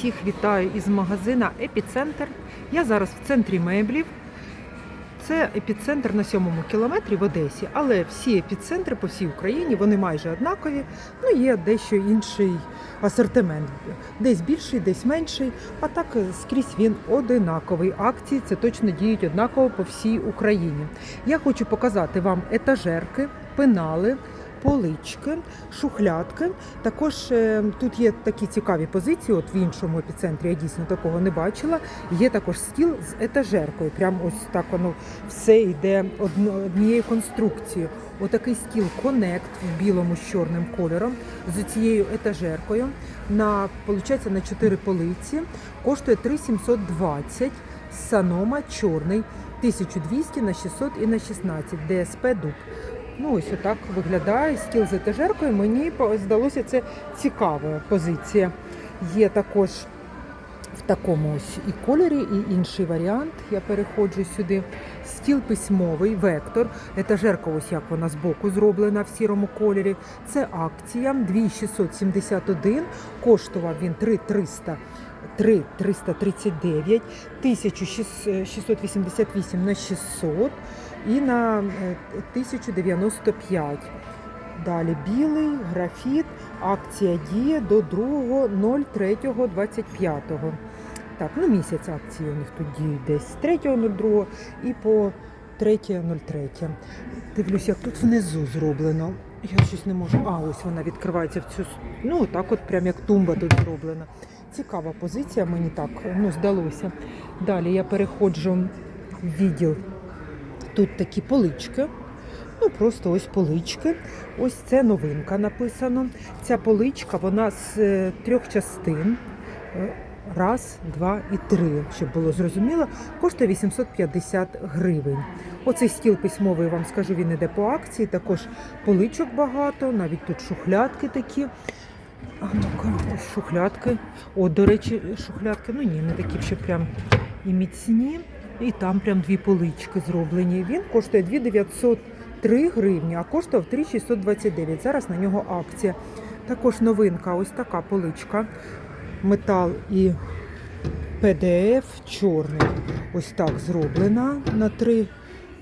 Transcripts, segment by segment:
Всіх вітаю із магазина Епіцентр. Я зараз в центрі меблів. Це епіцентр на сьомому кілометрі в Одесі, але всі епіцентри по всій Україні вони майже однакові. Ну є дещо інший асортимент. Десь більший, десь менший. А так скрізь він одинаковий. Акції це точно діють однаково по всій Україні. Я хочу показати вам етажерки, пенали. Полички, шухлядки. Також е, тут є такі цікаві позиції. От в іншому епіцентрі я дійсно такого не бачила. Є також стіл з етажеркою. Прям ось так воно все йде однією конструкцією. Отакий стіл Connect в білому з чорним кольором з цією етажеркою. На получається на 4 полиці. Коштує 3720. Санома чорний 1200 на 600 і на 16. ДСП дуб. Ну, ось отак виглядає стіл з етажеркою. Мені здалося це цікава позиція. Є також в такому ось і кольорі, і інший варіант. Я переходжу сюди. Стіл письмовий, вектор. Етажерка, ось як вона збоку зроблена в сірому кольорі. Це акція 2671. Коштував він 3300. 3 339, 1688 на 600 і на е, 1095. Далі білий, графіт, акція діє до 2.03.25. Так, ну місяць акції у них тут діють десь з 3.02 і по 3.03. Дивлюсь, як тут внизу зроблено. Я щось не можу. А, ось вона відкривається в цю. Ну, так от прям як тумба тут зроблена. Цікава позиція, мені так ну, здалося. Далі я переходжу в відділ. Тут такі полички. Ну, просто ось полички. Ось це новинка написано. Ця поличка, вона з е, трьох частин. Е, Раз, два і три, щоб було зрозуміло, коштує 850 гривень. Оцей стіл письмовий, вам скажу, він іде по акції. Також поличок багато, навіть тут шухлядки такі. А ну-ка, шухлядки. О, до речі, шухлядки, ну ні, не такі ще прям і міцні. І там прям дві полички зроблені. Він коштує 2903 гривні, а коштував 3629. Зараз на нього акція. Також новинка, ось така поличка. Метал і PDF чорний. Ось так зроблена на три.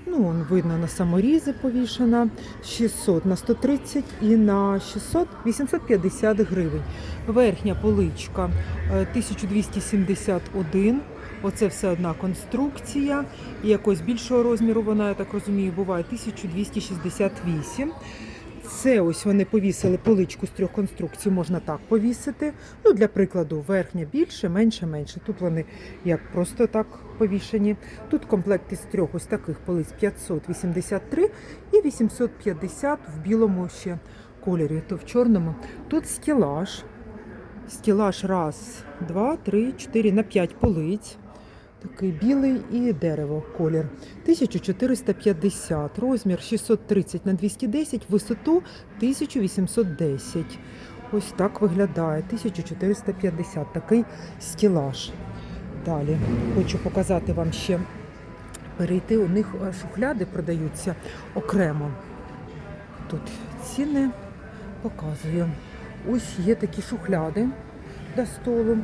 Ну, он видно на саморізи повішена 600 на 130 і на 600 850 гривень. Верхня поличка е, 1271. Оце все одна конструкція. І якось більшого розміру вона, я так розумію, буває 1268. Це ось вони повісили поличку з трьох конструкцій, можна так повісити. Ну, для прикладу, верхня більше, менше, менше. Тут вони як просто так повішені. Тут комплект із трьох ось таких полиць 583 і 850 в білому ще кольорі, то в чорному. Тут стілаж. Стілаж раз, два, три, чотири на п'ять полиць. Такий білий і дерево колір. 1450, розмір 630 на 210, висоту 1810. Ось так виглядає. 1450, такий стілаж. Далі хочу показати вам ще перейти. У них е, шухляди продаються окремо. Тут ціни показую. Ось є такі шухляди для столу.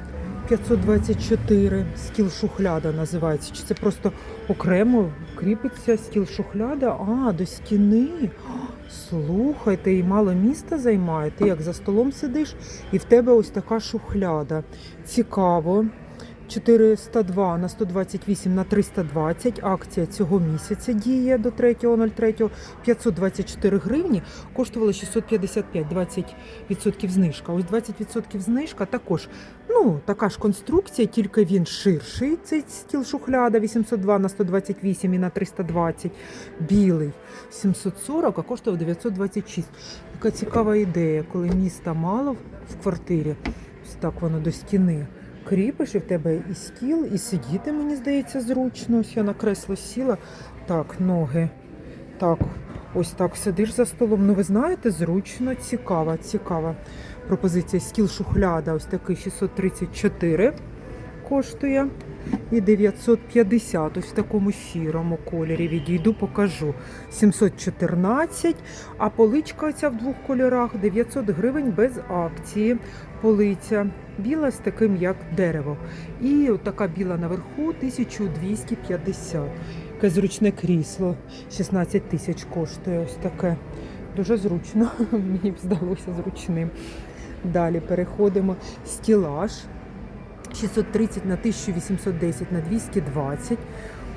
524 стіл шухляда називається. Чи це просто окремо кріпиться стіл шухляда? А, до стіни. Слухайте, і мало міста займає. Ти як за столом сидиш, і в тебе ось така шухляда. Цікаво. 402 на 128 на 320. Акція цього місяця діє до 3.03. 524 гривні. Коштувало 655, 20% знижка. Ось 20% знижка також. Ну, така ж конструкція, тільки він ширший. Цей стіл шухляда 802 на 128 і на 320. Білий 740, а коштував 926. Така цікава ідея, коли міста мало в квартирі. Ось так воно до стіни кріпиш, і в тебе і стіл, і сидіти, мені здається, зручно. Ось я на кресло сіла. Так, ноги. Так, ось так сидиш за столом. Ну, ви знаєте, зручно, цікава, цікава пропозиція. Стіл шухляда, ось такий 634 коштує. і 950 ось в такому сірому кольорі. Відійду, покажу. 714, а поличка ця в двох кольорах 900 гривень без акції. Полиця біла з таким, як дерево. І така біла наверху 1250. Яке зручне крісло. 16 тисяч коштує ось таке. Дуже зручно. Мені б здалося зручним. Далі переходимо. Стілаж 630 на 1810 на 220.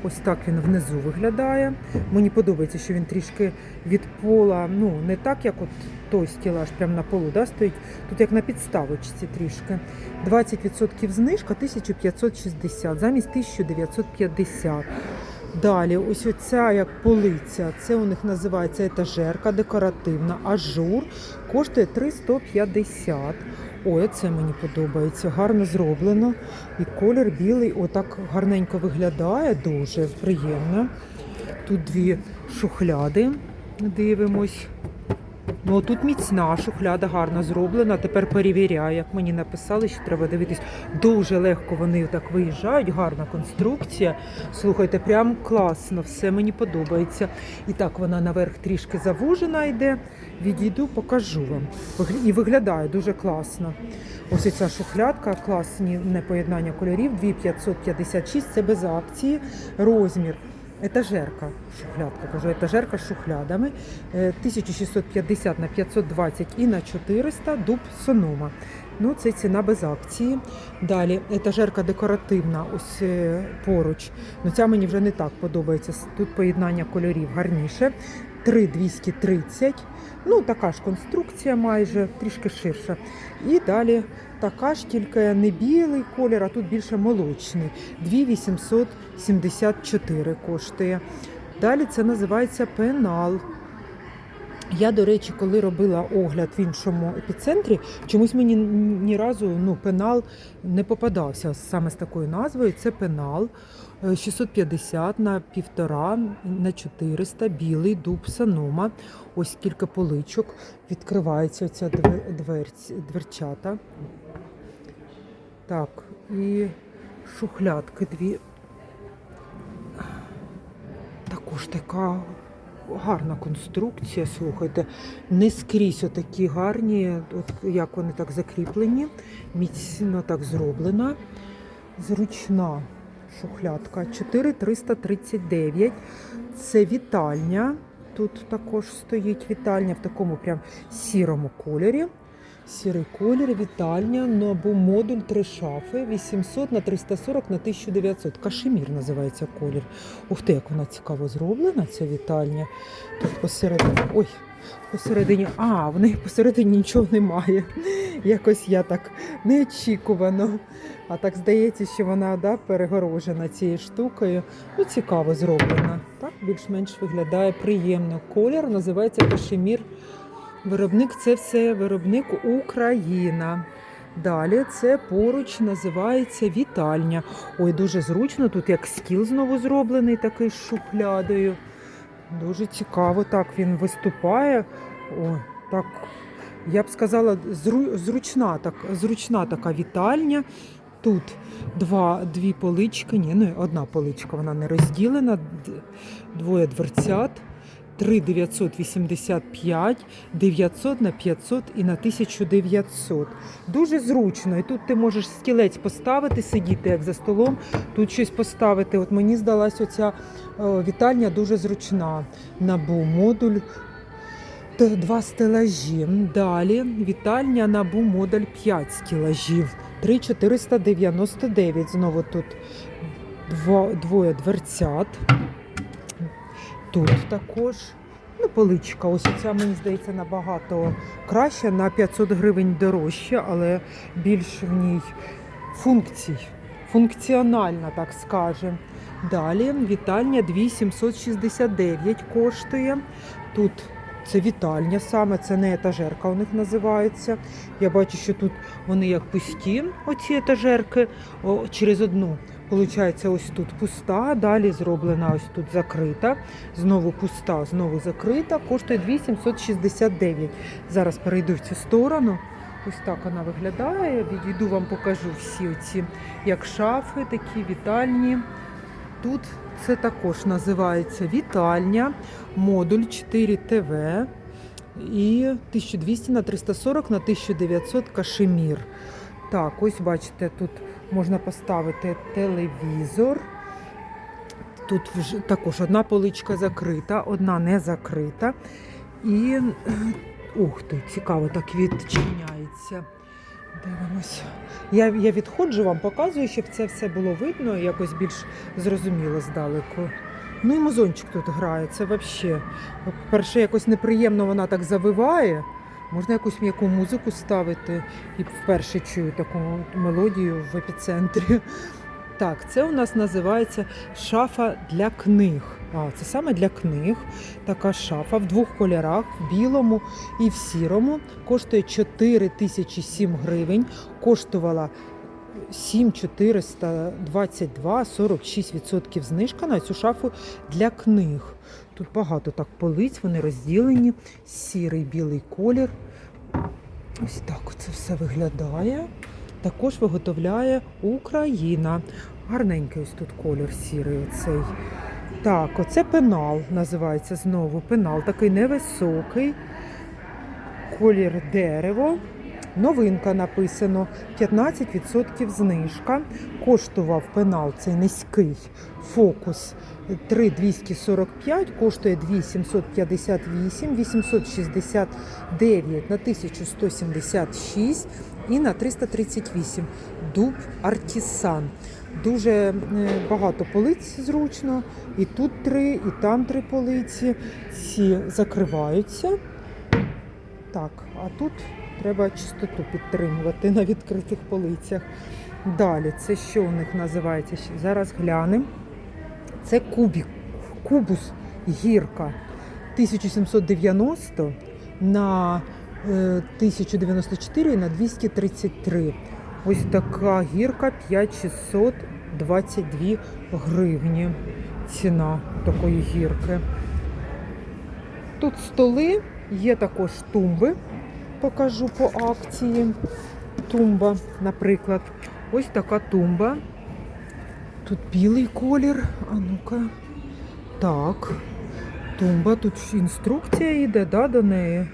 Ось так він внизу виглядає. Мені подобається, що він трішки від пола, ну не так, як от той стілаж прямо на полу да, стоїть. Тут як на підставочці трішки. 20% знижка 1560 замість 1950. Далі, ось оця як полиця, це у них називається етажерка декоративна, ажур, коштує 350. Ой, це мені подобається. Гарно зроблено. І колір білий, отак гарненько виглядає, дуже приємно. Тут дві шухляди. Дивимось. Ну, тут міцна шухляда гарно зроблена. Тепер перевіряю, як мені написали, що треба дивитись. Дуже легко вони так виїжджають, гарна конструкція. Слухайте, прям класно, все мені подобається. І так вона наверх трішки завужена йде. Відійду, покажу вам. І виглядає дуже класно. Ось ця шухлядка, класні непоєднання кольорів, 2556, це без акції. Розмір. Етажерка, шухлядка, кажу, етажерка з шухлядами. Е, 1650 на 520 і на 400 дуб сонома. Ну, це ціна без акції. Далі етажерка декоративна, ось е, поруч. Ну, ця мені вже не так подобається. Тут поєднання кольорів гарніше. 3230. Ну, така ж конструкція майже, трішки ширша. І далі така ж, тільки не білий колір, а тут більше молочний. 2874 коштує. Далі це називається пенал. Я, до речі, коли робила огляд в іншому епіцентрі, чомусь мені ні разу ну, пенал не попадався саме з такою назвою. Це пенал е, 650 на півтора на 400, білий дуб санома. Ось кілька поличок. Відкривається оця дверць, дверчата. Так, і шухлядки дві. Також така гарна конструкція, слухайте. Не скрізь отакі гарні, от як вони так закріплені, міцно так зроблена. Зручна шухлядка 4339. Це вітальня. Тут також стоїть вітальня в такому прям сірому кольорі. Сірий колір, вітальня, набу модуль, три шафи, 800 на 340 на 1900. Кашемір називається колір. Ух ти, як вона цікаво зроблена, ця вітальня. Тут посередині. Ой, посередині. А, в неї посередині нічого немає. Якось я так неочікувано. А так здається, що вона да, перегорожена цією штукою. Ну, цікаво зроблена. Так, більш-менш виглядає приємно. Колір називається кашемір. Виробник це все виробник Україна. Далі це поруч називається вітальня. Ой, дуже зручно. Тут як скіл знову зроблений, такий з шухлядою. Дуже цікаво, так він виступає. О, так, я б сказала, зру- зручна, так, зручна така вітальня. Тут два, дві полички, ні, ну одна поличка, вона не розділена, двоє дверцят. 3,985, 900 на 500 і на 1900. Дуже зручно. І тут ти можеш стілець поставити, сидіти як за столом, тут щось поставити. От мені здалась оця е, вітальня дуже зручна. Набу модуль. Два стелажі. Далі вітальня набу модуль 5 стелажів. 3,499. Знову тут двоє дверцят. Тут також. Ну, поличка, ось ця, мені здається, набагато краща, на 500 гривень дорожче, але більш в ній функцій. Функціональна, так скажемо. Далі вітальня 2769 коштує. Тут це вітальня саме, це не етажерка у них називається. Я бачу, що тут вони як пусті, оці етажерки, через одну. Получається, ось тут пуста, далі зроблена ось тут закрита. Знову пуста, знову закрита. Коштує 2769. Зараз перейду в цю сторону. Ось так вона виглядає. Відійду вам покажу всі оці, як шафи, такі вітальні. Тут це також називається вітальня, модуль 4 ТВ і 1200 на 340 на 1900 кашемір. Так, ось бачите, тут можна поставити телевізор. Тут вже також одна поличка закрита, одна не закрита. І ух ти, цікаво, так відчиняється. Дивимось. Я, я відходжу вам, показую, щоб це все було видно і якось більш зрозуміло здалеку. Ну і музончик тут грає, це взагалі. По-перше, якось неприємно вона так завиває. Можна якусь м'яку музику ставити і вперше чую таку мелодію в епіцентрі. Так, це у нас називається шафа для книг. А, це саме для книг. Така шафа в двох кольорах, в білому і в сірому. Коштує 4 тисячі 7 гривень. Коштувала 7422, 46% знижка на цю шафу для книг. Тут багато так полиць, вони розділені, сірий білий колір. Ось так це все виглядає. Також виготовляє Україна. Гарненький ось тут колір сірий оцей. Так, оце пенал називається знову. Пенал такий невисокий. Колір дерево. Новинка написано 15% знижка. Коштував пенал цей низький фокус 3245, коштує 2758, 869 на 1176 і на 338. Дуб Артісан. Дуже е, багато полиць зручно. І тут три, і там три полиці. Ці закриваються. Так, а тут треба чистоту підтримувати на відкритих полицях. Далі, це що у них називається? Зараз глянемо. Це кубік, кубус гірка 1790 на е, 1094 на 233. Ось така гірка 5622 гривні. Ціна такої гірки. Тут столи, є також тумби, покажу по акції. Тумба, наприклад, ось така тумба. Тут білий колір. А ну-ка. Так. Тумба, тут інструкція йде, да, до неї.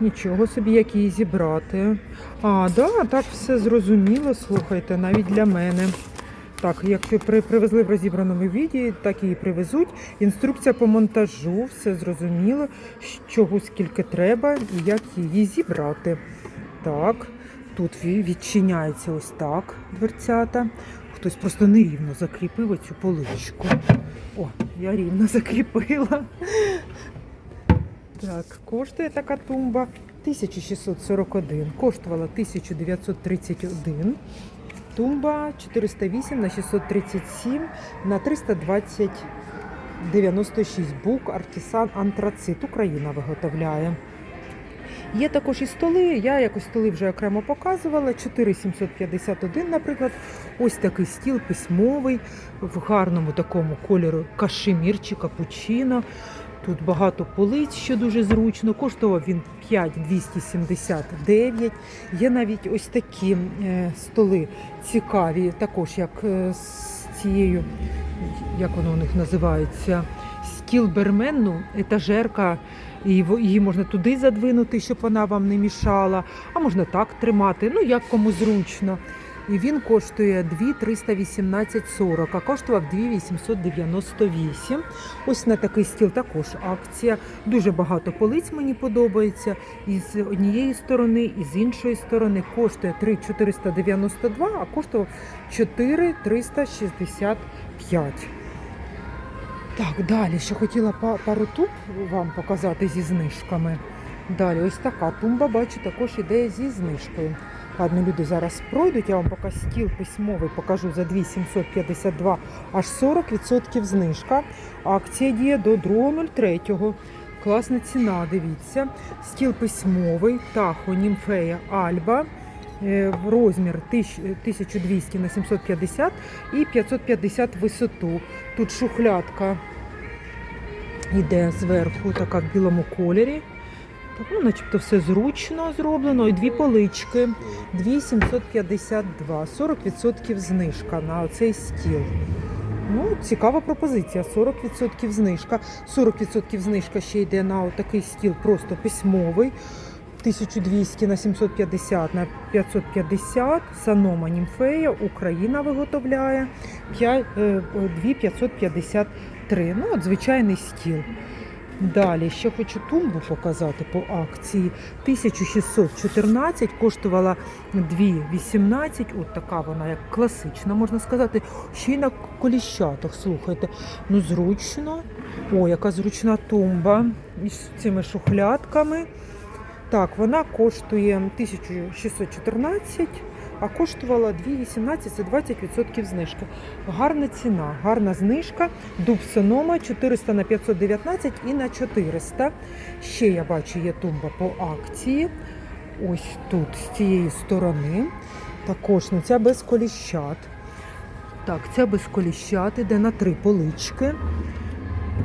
Нічого собі, як її зібрати. А, да, так все зрозуміло, слухайте, навіть для мене. Так, якщо при, привезли в розібраному віді, так її привезуть. Інструкція по монтажу, все зрозуміло, чого скільки треба і як її зібрати. Так, тут відчиняється ось так дверцята. Хтось просто нерівно закріпив оцю поличку. О, я рівно закріпила. Так, коштує така тумба 1641, коштувала 1931. Тумба 408 на 637 на 320 96 бук Артісан Антрацит. Україна виготовляє. Є також і столи. Я якось столи вже окремо показувала. 4751, наприклад. Ось такий стіл письмовий в гарному такому кольору кашемір чи капучино. Тут багато полиць, що дуже зручно. Коштував він 5,279. Є навіть ось такі е, столи цікаві, також як е, з цією, як воно у них називається, стіл берменну, етажерка. І її можна туди задвинути, щоб вона вам не мішала, а можна так тримати, ну як кому зручно. І він коштує 2,318,40, а коштував 2,898. Ось на такий стіл також акція. Дуже багато полиць мені подобається. І з однієї сторони, і з іншої сторони коштує 3,492, а коштував 4,365. Так, далі ще хотіла па- пару туб вам показати зі знижками. Далі, ось така тумба, бачу, також іде зі знижкою. Ладно, люди зараз пройдуть, я вам поки стіл письмовий покажу за 2,752, аж 40% знижка. Акція діє до 2.03. Класна ціна, дивіться. Стіл письмовий, Тахо, Німфея, Альба. е, розмір 1200 на 750 і 550 висоту. Тут шухлядка йде зверху, така в білому кольорі. Так, ну, начебто все зручно зроблено. І дві полички. 2752, 40% знижка на оцей стіл. Ну, цікава пропозиція. 40% знижка. 40% знижка ще йде на такий стіл просто письмовий. 1200 на 750 на 550. Санома Німфея, Україна виготовляє 5, е, 2553. Ну, от звичайний стіл. Далі ще хочу тумбу показати по акції. 1614 коштувала 2,18. От така вона, як класична, можна сказати. Ще й на коліщатах, слухайте. Ну, зручно. О, яка зручна тумба із цими шухлядками. Так, вона коштує 1614, а коштувала 2,18, це 20% знижки. Гарна ціна, гарна знижка. Дуб Сонома 400 на 519 і на 400. Ще я бачу, є тумба по акції. Ось тут, з цієї сторони. Також ну, ця без коліщат. Так, ця без коліщат іде на три полички.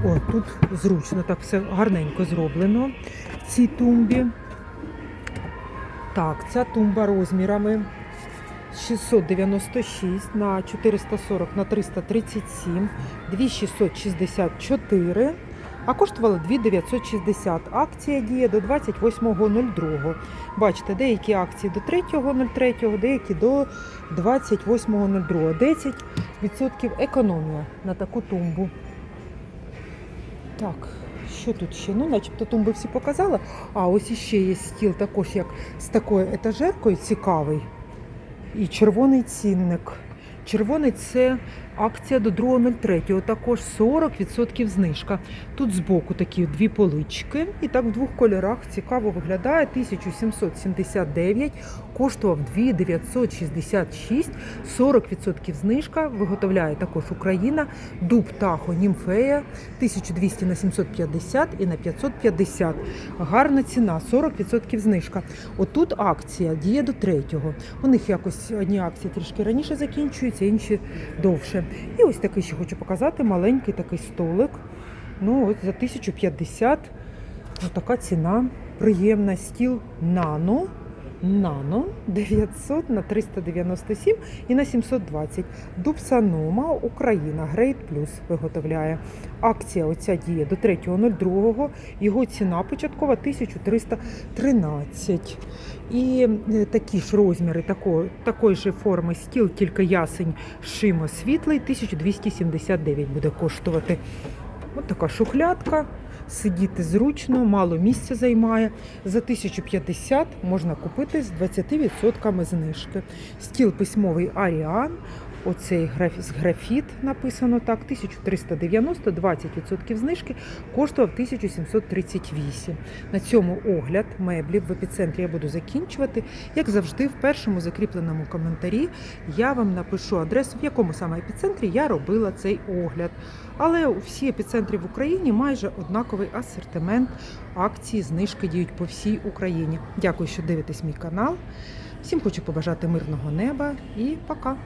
О, тут зручно, так все гарненько зроблено в цій тумбі. Так, ця тумба розмірами 696 на 440 на 337, 2664, а коштувала 2960. Акція діє до 28.02. Бачите, деякі акції до 3.03, деякі до 28.02. 10% економія на таку тумбу. Так, що тут ще? Ну, начебто тумби всі показала. А ось іще є стіл також, як з такою етажеркою цікавий. І червоний цінник. Червоний це акція до 2.03, також 40% знижка. Тут збоку такі дві полички, і так в двох кольорах цікаво виглядає. 1779, коштував 2966, 40% знижка. Виготовляє також Україна, дуб Тахо Німфея 1200 на 750 і на 550. Гарна ціна, 40% знижка. Отут акція діє до третього. У них якось одні акції трішки раніше закінчуються, інші довше. І ось такий ще хочу показати маленький такий столик. Ну, ось за 1050. Ось така ціна. Приємна стіл нано. Нано 900 на 397 і на 720. Дуб Санома Україна Грейд Плюс виготовляє. Акція оця діє до 3.02. Його ціна початкова 1313. І е, такі ж розміри такої, такої ж форми стіл, тільки ясень шимо світлий, 1279 буде коштувати. Ось така шухлядка. Сидіти зручно, мало місця займає. За 1050 можна купити з 20% знижки. Стіл письмовий Аріан. Оцей графіт написано так, 1390, 20% знижки, коштував 1738. На цьому огляд меблів в епіцентрі я буду закінчувати. Як завжди, в першому закріпленому коментарі я вам напишу адресу, в якому саме епіцентрі я робила цей огляд. Але у всі епіцентрі в Україні майже однаковий асортимент акції, знижки діють по всій Україні. Дякую, що дивитесь мій канал. Всім хочу побажати мирного неба і пока!